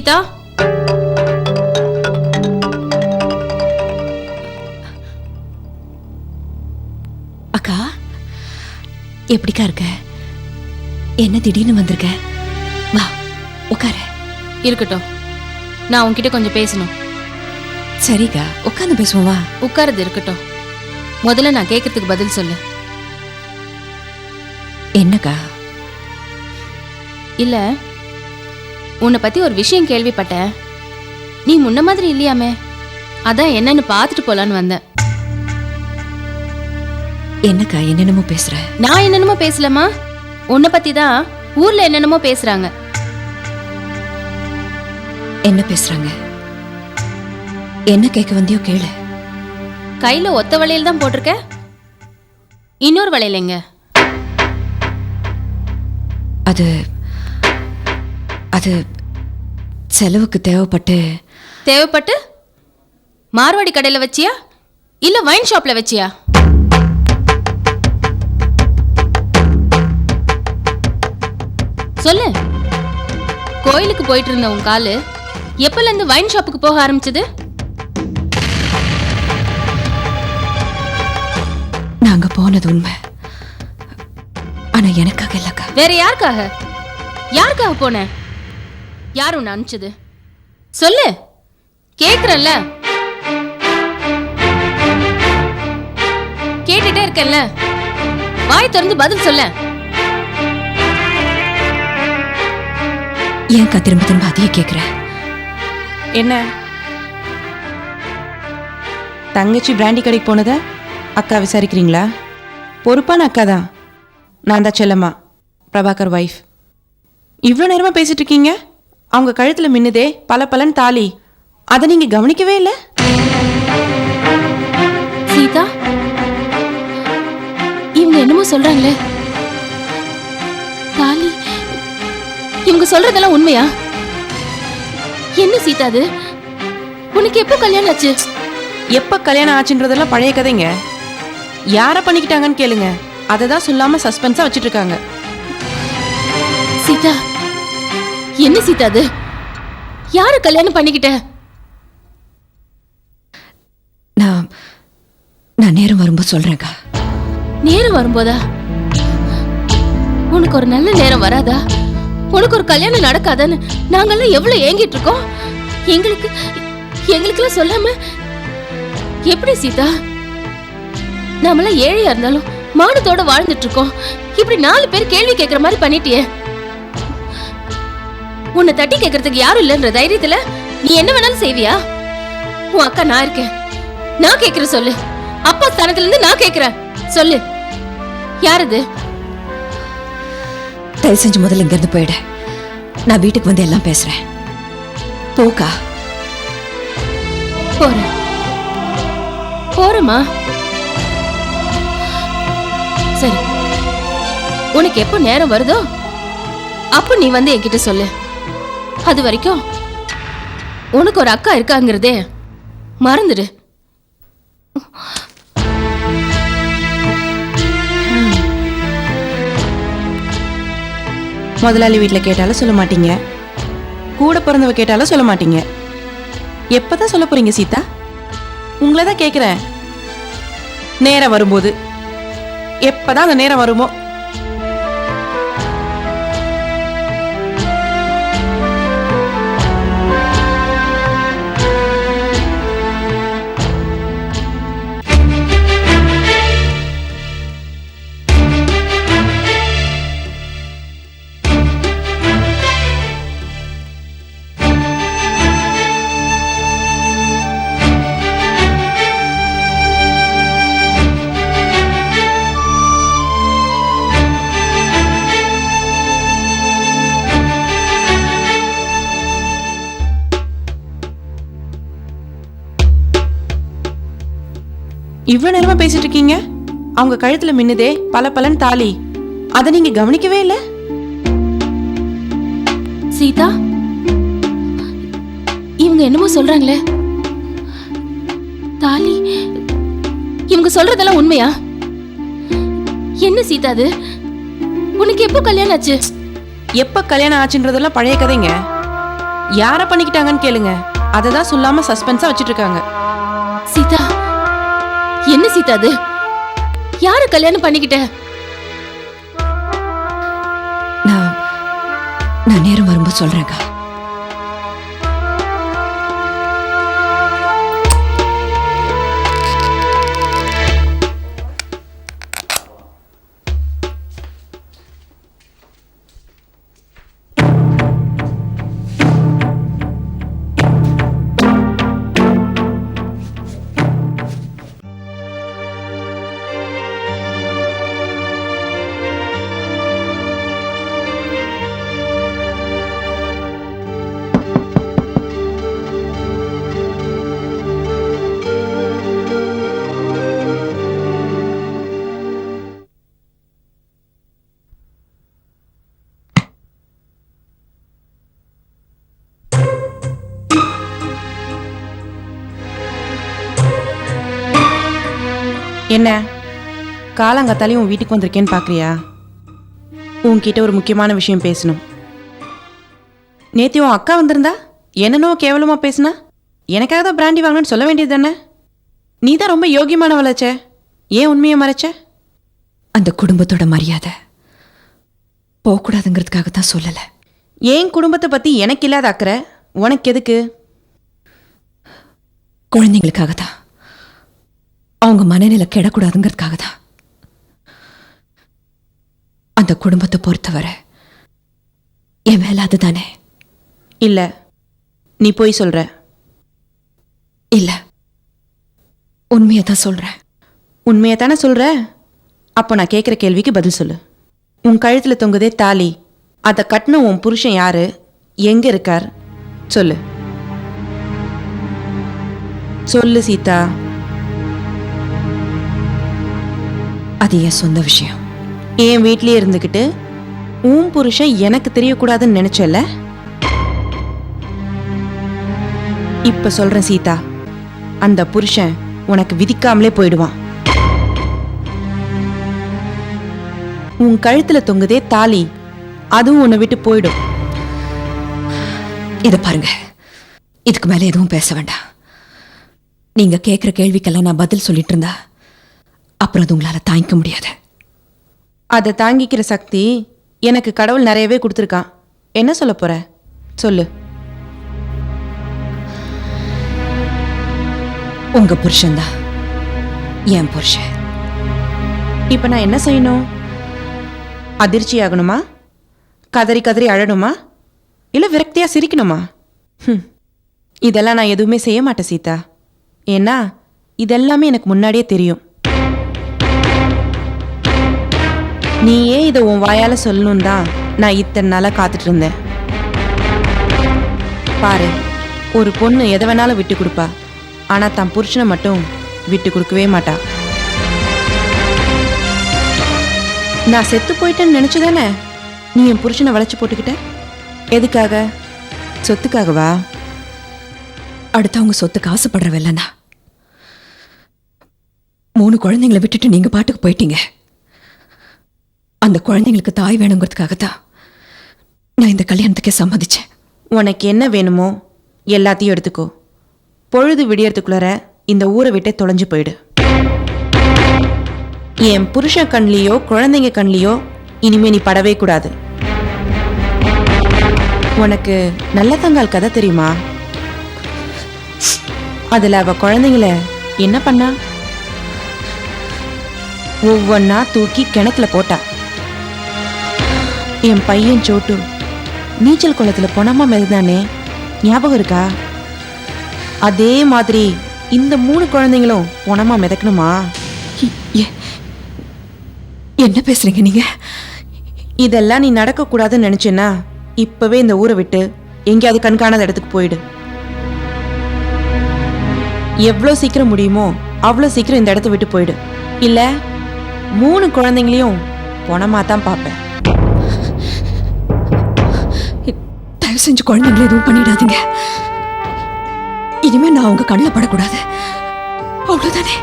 சீதா அக்கா எப்படிக்கா இருக்க? என்ன திடீர்னு வந்திருக்க? வா உட்காரு இருக்கட்டும். நான் உன்கிட்ட கொஞ்சம் பேசணும். சரிக்கா உட்காந்து பேசுவோம் வா. உட்காரது இருக்கட்டும். முதல்ல நான் கேட்கறதுக்கு பதில் சொல்லு. என்னக்கா? இல்ல உன்னை பத்தி ஒரு விஷயம் கேள்விப்பட்டேன். நீ முன்ன மாதிரி இல்லையாமே? அதான் என்னன்னு பார்த்துட்டு போலான்னு வந்தேன். என்னக்கா என்னென்னமோ பேசுற? நான் என்னென்னமோ பேசலாமா உன்னை பத்தி தான் ஊர்ல என்னென்னமோ பேசுறாங்க. என்ன பேசுறாங்க? என்ன கேட்க வந்தியோ கேளு. கையில ஒத்த வளையல் தான் போட்டிருக்க? இன்னொரு வளையல் எங்க? அது அது செலவுக்கு தேவைப்பட்டு தேவைப்பட்டு மார்வாடி கடையில வச்சியா? இல்ல வைன் ஷாப்ல வச்சியா? சொல்லு. கோயிலுக்கு போயிட்டு இருந்த உன் காலு எப்பல இருந்து வைன் ஷாப்புக்கு போக ஆரம்பிச்சது? நாங்க போனது உண்மை. ஆனா எனக்காக இல்லக்கா. வேற யாருக்காக? யாருக்காக போன? யார் உன்னை அனுப்பிச்சது? சொல்லு. கேக்குறல்ல கேட்டுட்டே இருக்கேன்ல. வாய் திறந்து பதில் சொல்ல. ஏன்க்கா திரும்ப திரும்ப அதையே கேக்குற? என்ன? தங்கச்சி பிராண்டி கடைக்கு போனத அக்கா விசாரிக்கிறீங்களா? பொறுப்பான அக்கா தான். நான் தான் செல்லம்மா. பிரபாகர் ஒய்ஃப் இவ்வளோ நேரமாக பேசிட்டு இருக்கீங்க? அவங்க கழுத்தில் மின்னுதே பல பலன் தாலி. அதை நீங்கள் கவனிக்கவே இல்லை? சீதா? இவங்க என்னமோ சொல்றாங்களே. தாலி இவங்க சொல்றதெல்லாம் உண்மையா? என்ன சீதா அது? உனக்கு எப்போ கல்யாணம் ஆச்சு? எப்போ கல்யாணம் ஆச்சுன்றதெல்லாம் பழைய கதைங்க. யாரை பண்ணிக்கிட்டாங்கன்னு கேளுங்க. அதை தான் சொல்லாமல் சஸ்பென்ஸாக வச்சுட்டு இருக்காங்க. சீதா என்ன சீதா அது? யார கல்யாணம் பண்ணிக்கிட்ட? நான் நான் நேரம் வரும்போது சொல்றேன்க்கா. நேரம் வரும்போதா? உனக்கு ஒரு நல்ல நேரம் வராதா? உனக்கு ஒரு கல்யாணம் நடக்காதான்னு நாங்கெல்லாம் எவ்வளவு ஏங்கிட்டு இருக்கோம்? எங்களுக்கு எங்களுக்கெல்லாம் சொல்லாம எப்படி சீதா? நாமெல்லாம் ஏழையா இருந்தாலும் மானத்தோட வாழ்ந்துட்டு இருக்கோம். இப்படி நாலு பேர் கேள்வி கேட்கற மாதிரி பண்ணிட்டியே. உன்னை தட்டி கேட்கறதுக்கு யாரும் இல்லைன்ற தைரியத்துல நீ என்ன வேணாலும் செய்வியா? உன் அக்கா நான் இருக்கேன். நான் கேக்குற சொல்லு. அப்பா ஸ்தானத்துல இருந்து நான் கேக்குறேன் சொல்லு. யார் இது தயவு செஞ்சு முதல்ல இங்க இருந்து போயிடு. நான் வீட்டுக்கு வந்து எல்லாம் பேசுறேன். போக்கா. போறேன். போறேம்மா. சரி. உனக்கு எப்போ நேரம் வருதோ அப்போ நீ வந்து என்கிட்ட சொல்லு. அது வரைக்கும் உனக்கு ஒரு அக்கா இருக்காங்கிறதே மறந்துடு. முதலாளி வீட்டில் கேட்டாலும் சொல்ல மாட்டீங்க. கூட பிறந்தவ கேட்டாலும் சொல்ல மாட்டீங்க. எப்போ தான் சொல்ல போறீங்க சீதா? உங்களை தான் கேட்குறேன் நேரம் வரும்போது. எப்பதான் அந்த நேரம் வருமோ? இவ்வளோ நேரமா பேசிட்டு இருக்கீங்க? அவங்க கழுத்துல மின்னுதே பல பலன் தாலி. அதை நீங்க கவனிக்கவே இல்லை? சீதா? இவங்க என்னமோ சொல்றாங்களே. தாலி இவங்க சொல்றதெல்லாம் உண்மையா? என்ன சீதா அது? உனக்கு எப்போ கல்யாணம் ஆச்சு? எப்ப கல்யாணம் ஆச்சுன்றதெல்லாம் பழைய கதைங்க. யார பண்ணிக்கிட்டாங்கன்னு கேளுங்க. அதை தான் சொல்லாம சஸ்பென்ஸா வச்சிட்டு இருக்காங்க. என்ன சீதா அது? யார கல்யாணம் பண்ணிக்கிட்ட? நான் நான் நேரம் வரும்போது சொல்றேன்க்கா. என்ன? காலங்காத்தாலையும் உன் வீட்டுக்கு வந்திருக்கேன்னு பார்க்கறியா உன்கிட்ட ஒரு முக்கியமான விஷயம் பேசணும். நேத்தி உன் அக்கா வந்திருந்தா என்னனோ கேவலமா பேசுனா? எனக்காக தான் பிராண்டி வாங்கணும்னு சொல்ல வேண்டியது தானே? நீ தான் ரொம்ப யோகியமானவளாச்சே ஏன் உண்மையை மறைச்ச? அந்த குடும்பத்தோட மரியாதை போகக்கூடாதுங்கிறதுக்காக தான் சொல்லலை. ஏன் குடும்பத்தை பத்தி எனக்கு இல்லாத அக்கறை? உனக்கு எதுக்கு? குழந்தைங்களுக்காக தான் அவங்க மனநிலை கெடக்கூடாதுங்கிறதுக்காக தான் அந்த குடும்பத்தை பொறுத்தவரை என் வேலை அதுதானே? இல்ல நீ போய் சொல்ற. இல்ல. உண்மையை தான் சொல்றேன். உண்மையை தானே சொல்ற? அப்போ நான் கேட்குற கேள்விக்கு பதில் சொல்லு. உன் கழுத்துல தொங்குதே தாலி. அதை கட்டின உன் புருஷன் யாரு? எங்க இருக்கார்? சொல்லு. சொல்லு சீதா. அது என் சொந்த விஷயம். என் வீட்லயே இருந்துக்கிட்டு உன் புருஷன் எனக்கு தெரியக்கூடாதுன்னு நினைச்சல இப்ப சொல்றேன் சீதா அந்த புருஷன் உனக்கு விதிக்காமலே போயிடுவான். உன் கழுத்துல தொங்குதே தாலி அதுவும் உன்னை விட்டு போயிடும். இதை பாருங்க. இதுக்கு மேல எதுவும் பேச வேண்டாம். நீங்க கேட்குற கேள்விக்கெல்லாம் நான் பதில் சொல்லிட்டு இருந்தா அப்புறம் அது உங்களால தாங்கிக்க முடியாது. அதை தாங்கிக்கிற சக்தி எனக்கு கடவுள் நிறையவே கொடுத்துருக்கான். என்ன சொல்ல போற? சொல்லு. உங்க புருஷன்தான் என் புருஷன். இப்ப நான் என்ன செய்யணும்? அதிர்ச்சி ஆகணுமா? கதறி கதறி அழணுமா? இல்ல விரக்தியா சிரிக்கணுமா? ஹம். இதெல்லாம் நான் எதுவுமே செய்ய மாட்டேன் சீதா. ஏன்னா இதெல்லாமே எனக்கு முன்னாடியே தெரியும். நீ ஏன் இதை உன் வாயால் சொல்லணும் தான் நான் இத்தனை நாளாக காத்துட்டு இருந்தேன் பாரு ஒரு பொண்ணு எதை வேணாலும் விட்டு கொடுப்பா. ஆனால் தன் புருஷனை மட்டும் விட்டு கொடுக்கவே மாட்டா. நான் செத்து போயிட்டேன்னு நினச்சதானே? நீ என் புருஷனை வளைச்சி போட்டுக்கிட்ட? எதுக்காக? சொத்துக்காகவா? அடுத்தவங்க சொத்துக்கு ஆசைப்படுறவில்லண்ணா மூணு குழந்தைங்களை விட்டுட்டு நீங்கள் பாட்டுக்கு போயிட்டீங்க. அந்த குழந்தைங்களுக்கு தாய் வேணுங்கிறதுக்காக தான் நான் இந்த கல்யாணத்துக்கே சம்மதிச்சேன். உனக்கு என்ன வேணுமோ எல்லாத்தையும் எடுத்துக்கோ. பொழுது விடியறதுக்குள்ளார இந்த ஊரை விட்டே தொலைஞ்சு போயிடு. என் புருஷன் கண்லேயோ குழந்தைங்க கண்லேயோ இனிமே நீ படவே கூடாது. உனக்கு நல்ல தங்கால் கதை தெரியுமா? அதில் அவ குழந்தைங்கள என்ன பண்ணா? ஒவ்வொன்னா தூக்கி கிணத்துல போட்டா. என் பையன் சோட்டு. நீச்சல் குளத்துல பொணமா மெதுதானே? ஞாபகம் இருக்கா? அதே மாதிரி இந்த மூணு குழந்தைங்களும் பொணமா மிதக்கணுமா? என்ன பேசுறீங்க நீங்க? இதெல்லாம் நீ நடக்கக்கூடாதுன்னு நினைச்சேன்னா இப்பவே இந்த ஊரை விட்டு எங்கேயாவது கண்காணாத இடத்துக்கு போயிடு. எவ்வளோ சீக்கிரம் முடியுமோ அவ்வளோ சீக்கிரம் இந்த இடத்த விட்டு போயிடு. இல்ல மூணு குழந்தைங்களையும் பொணமா தான் பார்ப்பேன். தயவு செஞ்சு குழந்தைங்களை எதுவும் பண்ணிடாதீங்க. இனிமே நான் உங்க கண்ணில் படக்கூடாது. அவ்வளவுதானே?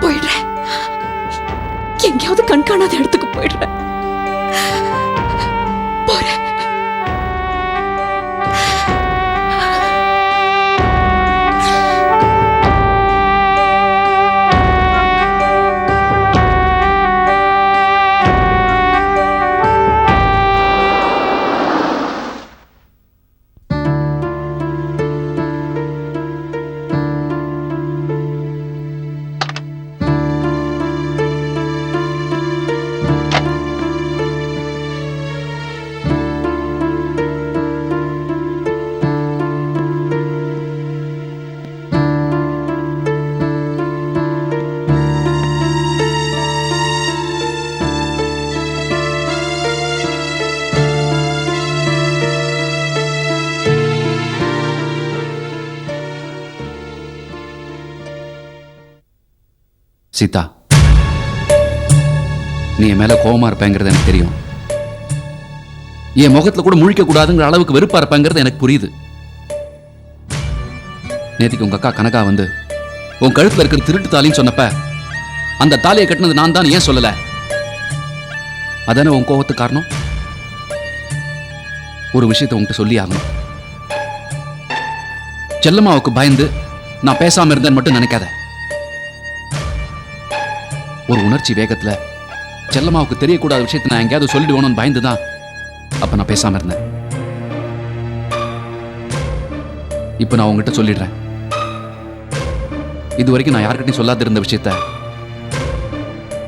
போயிடுறேன். எங்கேயாவது கண்காணாத இடத்துக்கு போயிடுறேன். சீதா நீ என் மேல கோவமா இருப்பேங்கிறது எனக்கு தெரியும். என் முகத்துல கூட முழிக்க கூடாதுங்கிற அளவுக்கு வெறுப்பா இருப்பேங்கிறது எனக்கு புரியுது. நேத்திக்கு உங்க அக்கா கனகா வந்து உன் கழுத்துல இருக்கிற திருட்டு தாலின்னு சொன்னப்ப அந்த தாலியை கட்டினது நான் தான் ஏன் சொல்லல? அதானே உன் கோவத்துக்கு காரணம்? ஒரு விஷயத்தை உன்கிட்ட சொல்லி ஆகணும். செல்லம்மாவுக்கு பயந்து நான் பேசாம இருந்தேன்னு மட்டும் நினைக்காத. ஒரு உணர்ச்சி வேகத்துல செல்லம்மாவுக்கு தெரியக்கூடாத விஷயத்தை நான் எங்கேயாவது சொல்லிடுவோன்னு பயந்து தான் அப்ப நான் பேசாம இருந்தேன். இப்போ நான் உங்ககிட்ட சொல்லிடுறேன். இது வரைக்கும் நான் யார்கிட்டையும் சொல்லாத இருந்த விஷயத்த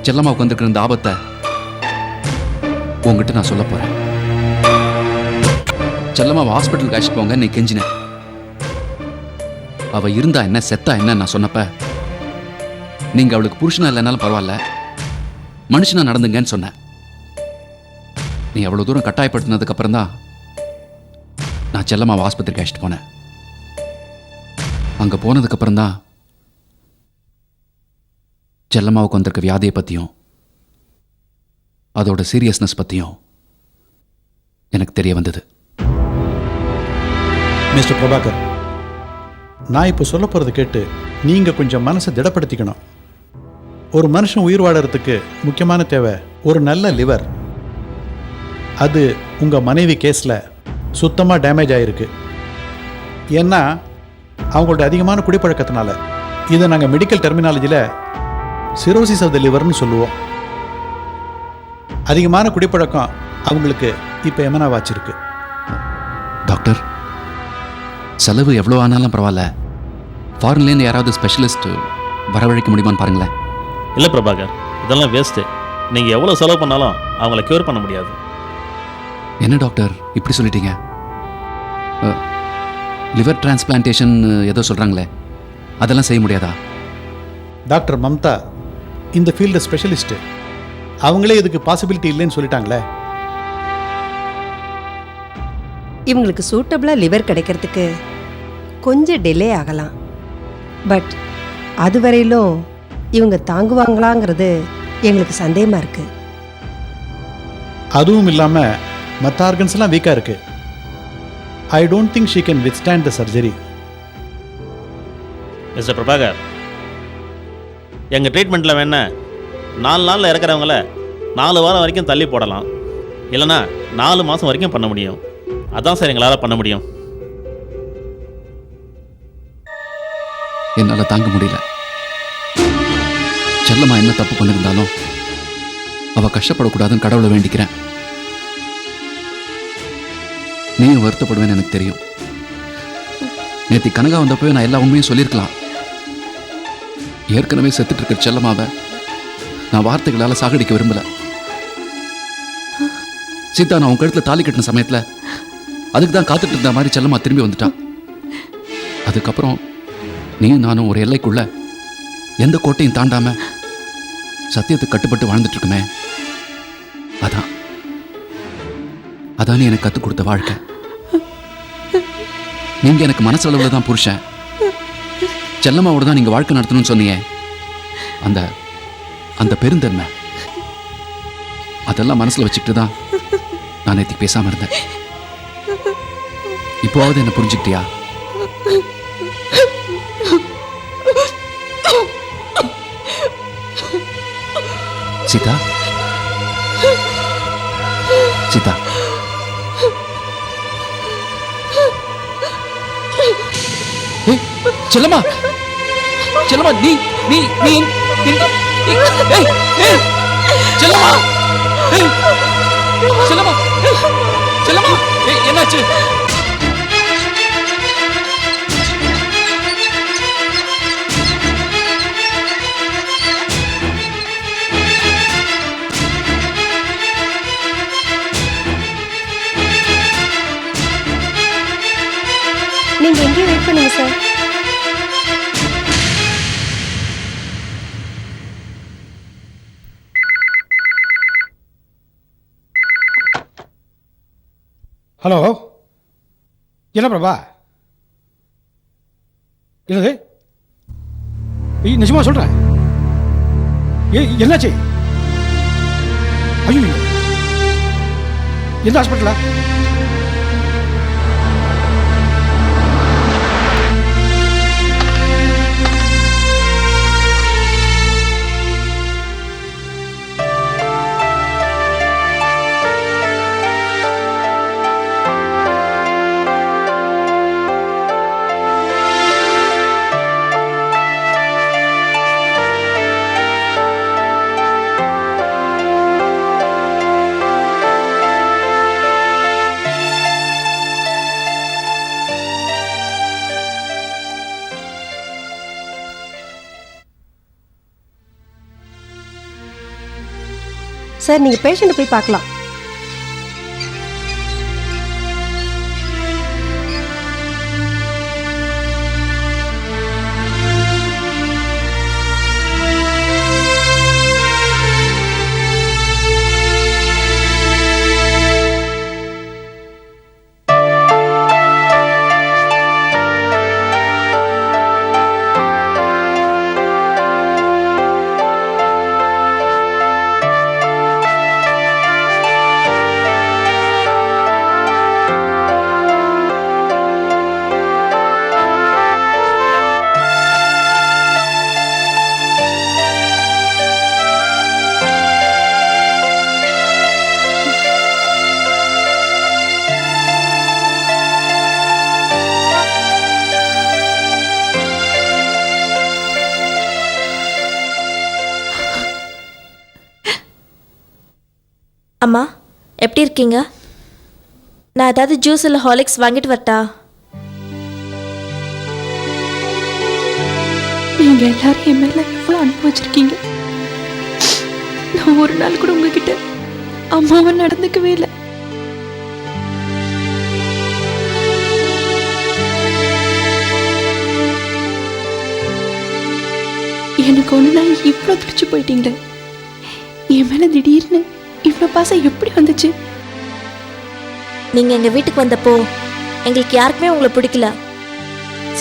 செல்லம்மாவுக்கு வந்திருக்கிற இந்த ஆபத்தை உங்ககிட்ட நான் சொல்ல போகிறேன் செல்லம்மாவை ஹாஸ்பிட்டலுக்கு அழைச்சிட்டு போங்க நீ கெஞ்சினேன் அவ இருந்தா என்ன செத்தா என்ன நான் சொன்னப்ப நீங்கள் அவளுக்கு புருஷனா இல்லைனாலும் பரவாயில்ல. மனுஷனா நடந்துங்கன்னு சொன்னேன். நீ அவ்வளோ தூரம் கட்டாயப்படுத்தினதுக்கப்புறம் தான் நான் செல்லம்மாவை ஆஸ்பத்திரிக்கு அழைச்சிட்டு போனேன். அங்கே போனதுக்கப்புறம் தான் செல்லம்மாவுக்கு வந்திருக்க வியாதியை பற்றியும் அதோட சீரியஸ்னஸ் பற்றியும் எனக்கு தெரிய வந்தது. மிஸ்டர் பிரபாகர் நான் இப்போ சொல்ல போகிறத கேட்டு நீங்கள் கொஞ்சம் மனசை திடப்படுத்திக்கணும். ஒரு மனுஷன் உயிர் வாழறதுக்கு முக்கியமான தேவை ஒரு நல்ல லிவர் அது உங்கள் மனைவி கேஸில் சுத்தமாக டேமேஜ் ஆகிருக்கு ஏன்னா அவங்களோட அதிகமான குடிப்பழக்கத்தினால இதை நாங்கள் மெடிக்கல் டெர்மினாலஜியில் சிரோசிஸ் ஆஃப் த லிவர்னு சொல்லுவோம். அதிகமான குடிப்பழக்கம் அவங்களுக்கு இப்போ எமனா வாச்சிருக்கு. டாக்டர் செலவு எவ்வளோ ஆனாலும் பரவாயில்ல. ஃபாரின்லேருந்து யாராவது ஸ்பெஷலிஸ்ட் வரவழைக்க முடியுமான்னு பாருங்களேன். இல்லை பிரபாகர் இதெல்லாம் வேஸ்ட்டு நீங்கள் எவ்வளோ செலவு பண்ணாலும் அவங்கள க்யூர் பண்ண முடியாது. என்ன டாக்டர் இப்படி சொல்லிட்டீங்க. லிவர் டிரான்ஸ்பிளான்டேஷன் ஏதோ சொல்கிறாங்களே அதெல்லாம் செய்ய முடியாதா? டாக்டர் மம்தா இந்த ஃபீல்டு ஸ்பெஷலிஸ்ட்டு அவங்களே இதுக்கு பாசிபிலிட்டி இல்லைன்னு சொல்லிட்டாங்களே. இவங்களுக்கு சூட்டபிளாக லிவர் கிடைக்கிறதுக்கு கொஞ்சம் டிலே ஆகலாம். பட் அது வரையிலும் இவங்க தாங்குவாங்களாங்கிறது எங்களுக்கு சந்தேகமாக இருக்குது அதுவும் இல்லாமல் மற்ற ஆர்கன்ஸ்லாம் வீக்காக இருக்கு. I don't think she can withstand the surgery mister Prabhakar எங்கள் ட்ரீட்மெண்ட்டில் வேணா நாலு நாளில் இறக்குறவங்கள நாலு வாரம் வரைக்கும் தள்ளி போடலாம். இல்லைன்னா நாலு மாதம் வரைக்கும் பண்ண முடியும். அதான் சார் எங்களால் பண்ண முடியும். என்னால் தாங்க முடியல. செல்லம்மா என்ன தப்பு பண்ணியிருந்தாலும் அவள் கஷ்டப்படக்கூடாதுன்னு கடவுளை வேண்டிக்கிறேன். நீயும் வருத்தப்படுவேன்னு எனக்கு தெரியும். நேற்று கனகா வந்தப்பவே நான் எல்லா உண்மையும் சொல்லியிருக்கலாம். ஏற்கனவே செத்துட்டு இருக்க செல்லமாவை நான் வார்த்தைகளால் சாகடிக்க விரும்பலை. சீதா நான் உன் கழுத்தில் தாலி கட்டின சமயத்தில் அதுக்கு தான் காத்துட்டு இருந்த மாதிரி செல்லம்மா திரும்பி வந்துட்டான் அதுக்கப்புறம் நீயும் நானும் ஒரு எல்லைக்குள்ள எந்த கோட்டையும் தாண்டாமல் சத்தியத்துக்கு கட்டுப்பட்டு வாழ்ந்துட்டு இருக்குமே அதான். அதான் நீ எனக்கு கற்றுக் கொடுத்த வாழ்க்கை. நீங்க எனக்கு மனசளவில் தான் புருஷன். செல்லம்மாவோட தான் நீங்க வாழ்க்கை நடத்தணும்னு சொன்னீங்க. அந்த அந்த பெருந்தன்மை. அதெல்லாம் மனசுல வச்சுக்கிட்டு தான் நான் நேற்றுக்கு பேசாம இருந்தேன். இப்போவாவது என்ன புரிஞ்சுக்கிட்டியா? சீதா? சீதா? செல்லம்மா! செல்லம்மா நீ நீ நீ ஏய், ஏய், செல்லம்மா! செல்லம்மா! செல்லம்மா! என்னாச்சு? ஹலோ? என்ன பிரபா? என்னது? நிஜமா சொல்கிறேன் என்னாச்சு? ஐயோ. எந்த ஹாஸ்பிட்டலா? சார் நீங்க பேஷண்ட்டை போய் பார்க்கலாம். அம்மா எப்படி இருக்கீங்க? நான் ஏதாவது ஜூஸ் இல்லை ஹாலிக்ஸ் வாங்கிட்டு வரட்டா? நீங்கள் எல்லாரும் என் மேலே எவ்வளோ அனுபவிச்சிருக்கீங்க நான் ஒரு நாள் கூட உங்ககிட்ட அம்மாவை நடந்துக்கவே இல்லை. எனக்கு ஒன்று நான் இவ்வளோ துடிச்சு போயிட்டீங்களே. என் மேலே திடீர்னு இவ்வளோ பாசம் எப்படி வந்துச்சு? நீங்கள் எங்கள் வீட்டுக்கு வந்தப்போ எங்களுக்கு யாருக்குமே உங்களை பிடிக்கல.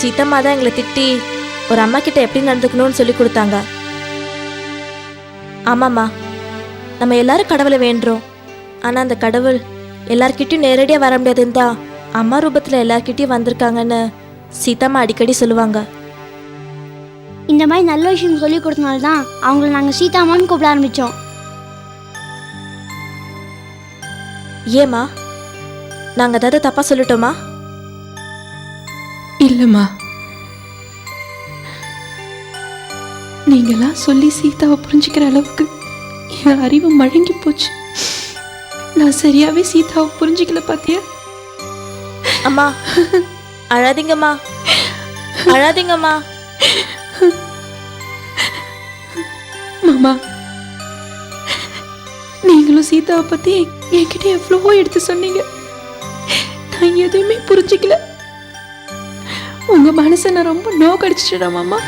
சீத்தம்மா தான் எங்களை திட்டி ஒரு அம்மா கிட்ட எப்படி நடந்துக்கணும்னு சொல்லி கொடுத்தாங்க. ஆமாம்மா நம்ம எல்லாரும் கடவுளை வேண்டுறோம். ஆனால் அந்த கடவுள் எல்லார்கிட்டயும் நேரடியாக வர முடியாதுன்னு தான் அம்மா ரூபத்தில் எல்லார்கிட்டயும் வந்திருக்காங்கன்னு சீதம்மா அடிக்கடி சொல்லுவாங்க. இந்த மாதிரி நல்ல விஷயம் சொல்லி கொடுத்தனால தான் அவங்கள நாங்கள் சீதாமான்னு கூப்பிட ஆரம்பித்தோம் ஏம்மா? நாங்கள் ஏதாவது தப்பாக சொல்லிட்டோமா? இல்லைம்மா. நீங்களாம் சொல்லி சீதாவை புரிஞ்சுக்கிற அளவுக்கு என் அறிவு மழுங்கி போச்சு. நான் சரியாவே சீதாவை புரிஞ்சுக்கல பாத்தியா? அம்மா அழாதீங்கம்மா. அழாதீங்கம்மா. மாமா நீங்களும் சீதாவை பத்தி என்கிட்ட எவ்வளவோ எடுத்து சொன்னீங்க. நான் எதுவுமே புரிஞ்சுக்கல. உங்க மனசை நான் ரொம்ப நோக்கடிச்சிட்டேன் மாமா?